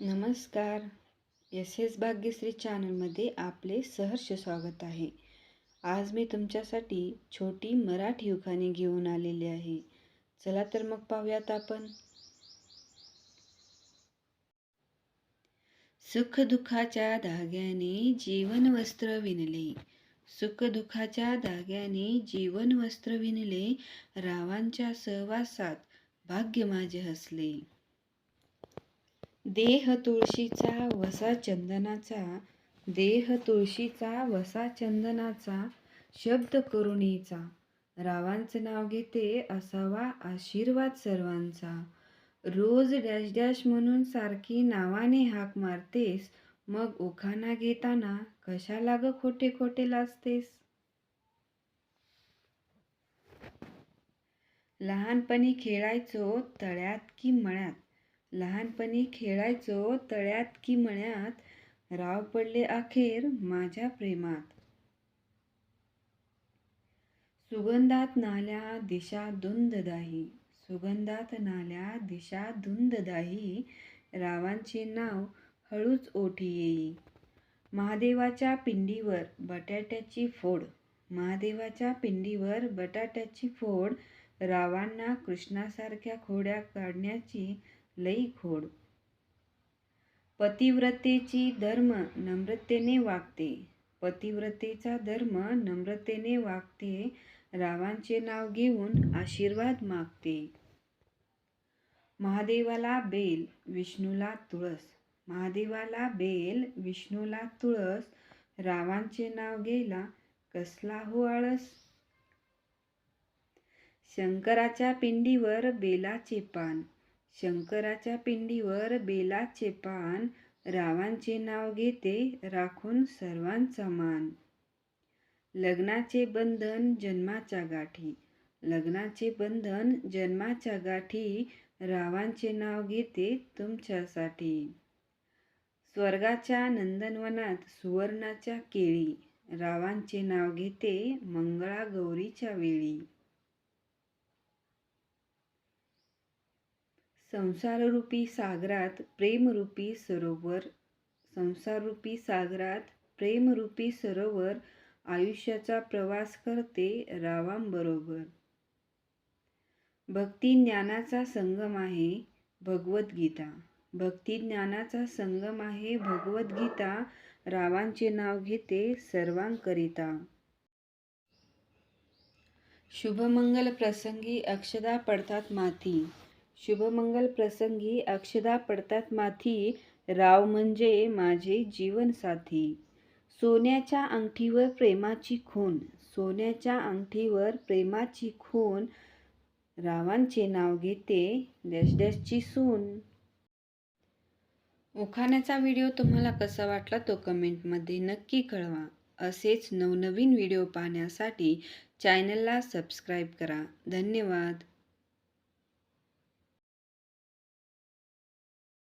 नमस्कार. S S Bhagyashree चॅनलमध्ये आपले सहर्ष स्वागत आहे. आज मी तुमच्यासाठी छोटी मराठी उखाणे घेऊन आलेली आहे. चला तर मग पाहूयात आपण. सुखदुःखाच्या धाग्याने जीवन वस्त्र विणले. सुखदुःखाच्या धाग्याने जीवन वस्त्र विणले. रावांच्या सहवासात भाग्य माझे हसले. देह तुळशीचा वसा चंदनाचा देह तुळशीचा वसा चंदनाचा शब्द करुणीचा. रावांचं नाव घेते असावा आशीर्वाद सर्वांचा. रोज डॅश डॅश म्हणून सारखी नावाने हाक मारतेस मग उखाणा घेताना कशा लाग खोटे खोटे लाजतेस? लहानपणी खेळायचो तळ्यात की मळ्यात? लहानपणी खेळायचो तळ्यात की मळ्यात राव पडले अखेर माझ्या प्रेमात. सुगंधात नाल्या दिशा धुंददाही सुगंधात नाल्या दिशा धुंददाही रावांचे नाव हळूच ओठी येई. महादेवाच्या पिंडीवर बटाट्याची फोड. महादेवाच्या पिंडीवर बटाट्याची फोड. रावांना कृष्णासारख्या खोड्या काढण्याची लई खोड. पतिव्रतेची धर्म नम्रतेने वागते. पतिव्रतेचा धर्म नम्रतेने वागते रावांचे नाव घेऊन आशीर्वाद मागते. महादेवाला बेल विष्णूला तुळस. महादेवाला बेल विष्णूला तुळस. रावांचे नाव गेला कसला हो आळस? शंकराच्या पिंडीवर बेलाचे पान. शंकराच्या पिंडीवर बेलाचे पान रावांचे नाव घेते राखून सर्वांचा मान. लग्नाचे बंधन जन्माच्या गाठी. लग्नाचे बंधन जन्माच्या गाठी रावांचे नाव घेते तुमच्यासाठी. स्वर्गाच्या नंदनवनात सुवर्णाच्या केळी. रावांचे नाव घेते मंगळागौरीच्या वेळी. संसाररूपी सागरात प्रेमरूपी सरोवर संसाररूपी सागरात प्रेमरूपी सरोवर आयुष्याचा प्रवास करते रावांबरोबर. भक्ती ज्ञानाचा संगम आहे भगवद्गीता. भक्ती ज्ञानाचा संगम आहे भगवद्गीता. रावांचे नाव घेते सर्वांकरिता. शुभमंगल प्रसंगी अक्षदा पडतात माती. शुभमंगल प्रसंगी अक्षदा पडतात माथी राव म्हणजे माझे जीवनसाथी. सोन्याच्या अंगठीवर प्रेमाची खून सोन्याच्या अंगठीवर प्रेमाची खून रावांचे नाव घेते डॅश डॅशची सून. उखाण्याचा व्हिडिओ तुम्हाला कसा वाटला तो कमेंटमध्ये नक्की कळवा. असेच नवनवीन व्हिडिओ पाहण्यासाठी चॅनलला सबस्क्राईब करा. धन्यवाद.